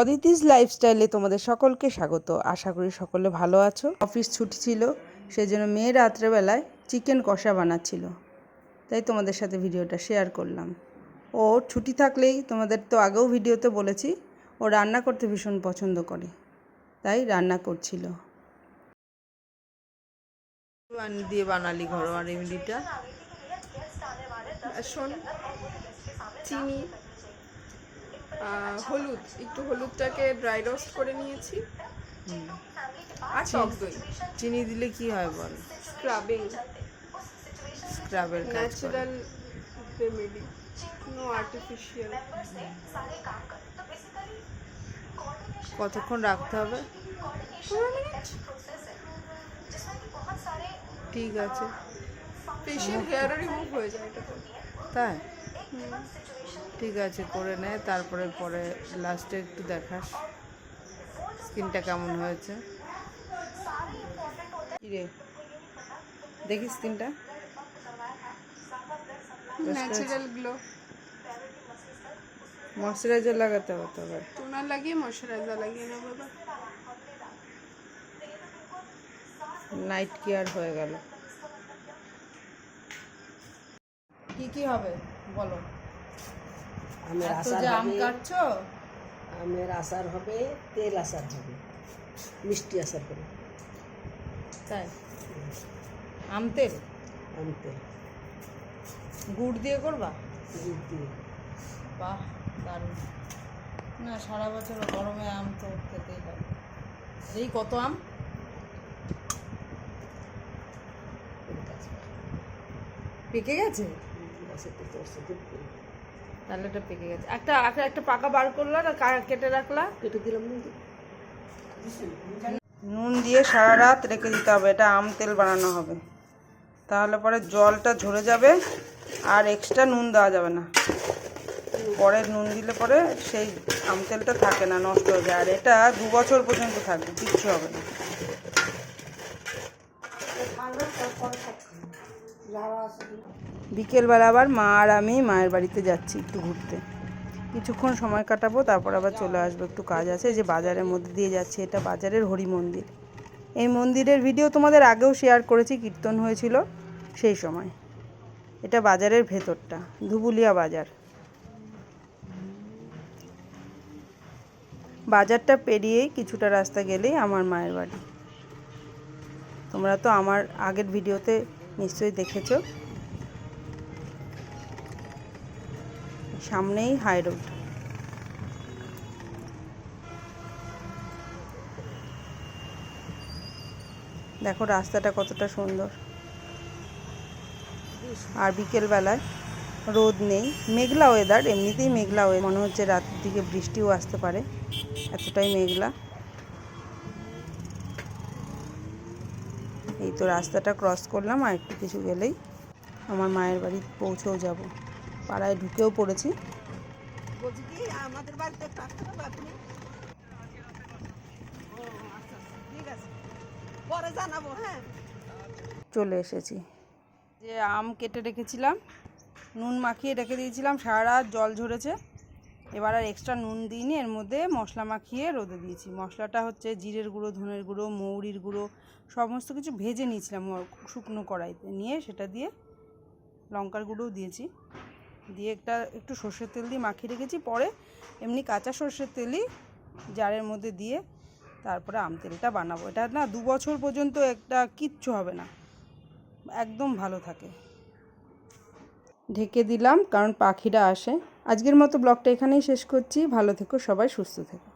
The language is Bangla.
অদিতিস লাইফস্টাইলে তোমাদের সকলকে স্বাগত। আশা করি সকলে ভালো আছো। অফিস ছুটি ছিল সেই জন্য মেয়ে রাত্রেবেলায় চিকেন কষা বানাচ্ছিল। তাই তোমাদের সাথে ভিডিওটা শেয়ার করলাম। ও ছুটি থাকলেই তোমাদের তো আগেও ভিডিওতে বলেছি, ও রান্না করতে ভীষণ পছন্দ করে। তাই রান্না করছিল। দিয়ে বানালি ঘরোয়া রেমেডিটা। বেসন চিনি হলুদ একটু হলুদটাকে ড্রাই রোস্ট করে নিয়েছি। আর টক দই। চিনি দিলে কি হয় বল? স্ক্রাবিং স্ক্রাবের ন্যাচারাল রেমেডি নো আর্টিফিশিয়াল কতক্ষণ রাখতে হবে? ঠিক আছে। ফেশিয়াল হেয়ারও রিমুভ হয়ে যায় এটা তাই? ঠিক আছে করে নে তারপরে পরে লাস্টে একটু দেখাস স্কিনটা কেমন হয়েছে। রে দেখি স্কিনটা? ন্যাচারাল গ্লো ময়শ্চারাইজার লাগাতে হবে তবে টোনার লাগিয়ে ময়শ্চারাইজার লাগিয়ে নেব নাইট কেয়ার হয়ে গেল। কি কি হবে? বলো। আমের আচার আম হবে। কাটছো? আমের আচার হবে তেল আচার হবে মিষ্টি আচার করে তাই? আম তেল? আম তেল। গুড় দিয়ে করবা? দুধ দিয়ে। বাহ দারুণ। না সারা বছর গরমে আম তো খেতেই হয়। এই কত আম? পেকে গেছে? দুধ করে। তাহলে এটা পেকে গেছে। একটা একটা একটা পাকা বার করলা না কেটে রাখলা। কেটে দিলাম নুন দিয়ে। সারা রাত রেখে দিতে হবে এটা আম তেল বানানো হবে। তাহলে পরে জলটা ঝরে যাবে আর এক্সট্রা নুন দেওয়া যাবে না। পরে নুন দিলে পরে সেই আম তেলটা থাকে না নষ্ট হয়ে যায়। আর এটা দু বছর পর্যন্ত থাকবে কিচ্ছু হবে না। বিকেলবেলা আবার মা আর আমি মায়ের বাড়িতে যাচ্ছি একটু ঘুরতে। কিছুক্ষণ সময় কাটাবো, তারপর আবার চলে আসব, একটু কাজ আছে। যে বাজারের মধ্যে দিয়ে যাচ্ছি, এটা বাজারের হরি মন্দির। এই মন্দিরের ভিডিও তোমাদের আগেও শেয়ার করেছি, কীর্তন হয়েছিল সেই সময়। এটা বাজারের ভেতরটা, ধুবুলিয়া বাজার। বাজারটা পেরিয়েই কিছুটা রাস্তা গেলেই আমার মায়ের বাড়ি। তোমরা তো আমার আগের ভিডিওতে নিশ্চয়ই দেখেছ। সামনেই হাই রোড। দেখো রাস্তাটা কতটা সুন্দর। আর বিকেলবেলায় রোদ নেই। মেঘলা ওয়েদার এমনিতেই মেঘলা ওয়ে মনে হচ্ছে রাতের দিকে বৃষ্টিও আসতে পারে। এতটাই মেঘলা। এই তো রাস্তাটা ক্রস করলাম, আর একটু কিছু গেলেই আমার মায়ের বাড়ি পৌঁছেও যাব। পাড়ায় ঢুকেও পড়েছি। পরে জানাব হ্যাঁ। চলে এসেছি। যে আম কেটে রেখেছিলাম নুন মাখিয়ে রেখে দিয়েছিলাম সারা রাত জল ঝরেছে। এবার আর এক্সট্রা নুন দিইনি এর মধ্যে মশলা মাখিয়ে রোদে দিয়েছি। মশলাটা হচ্ছে জিরের গুঁড়ো ধনের গুঁড়ো মৌরির গুঁড়ো সমস্ত কিছু ভেজে নিয়েছিলাম শুকনো কড়াইতে। নিয়ে সেটা দিয়ে লঙ্কার গুঁড়োও দিয়েছি। দিয়ে একটা, একটু সর্ষের তেল দিয়ে মাখিয়ে রেখেছি। পরে এমনি কাঁচা সর্ষের তেলই জারের মধ্যে দিয়ে তারপরে আম তেলটা বানাবো। এটা না দু বছর পর্যন্ত একটা কিচ্ছু হবে না। একদম ভালো থাকে। ঢেকে দিলাম, কারণ পাখিরা আসে। আজকের মতো ব্লগটা এখানেই শেষ করছি। ভালো থেকো, সবাই সুস্থ থেকো।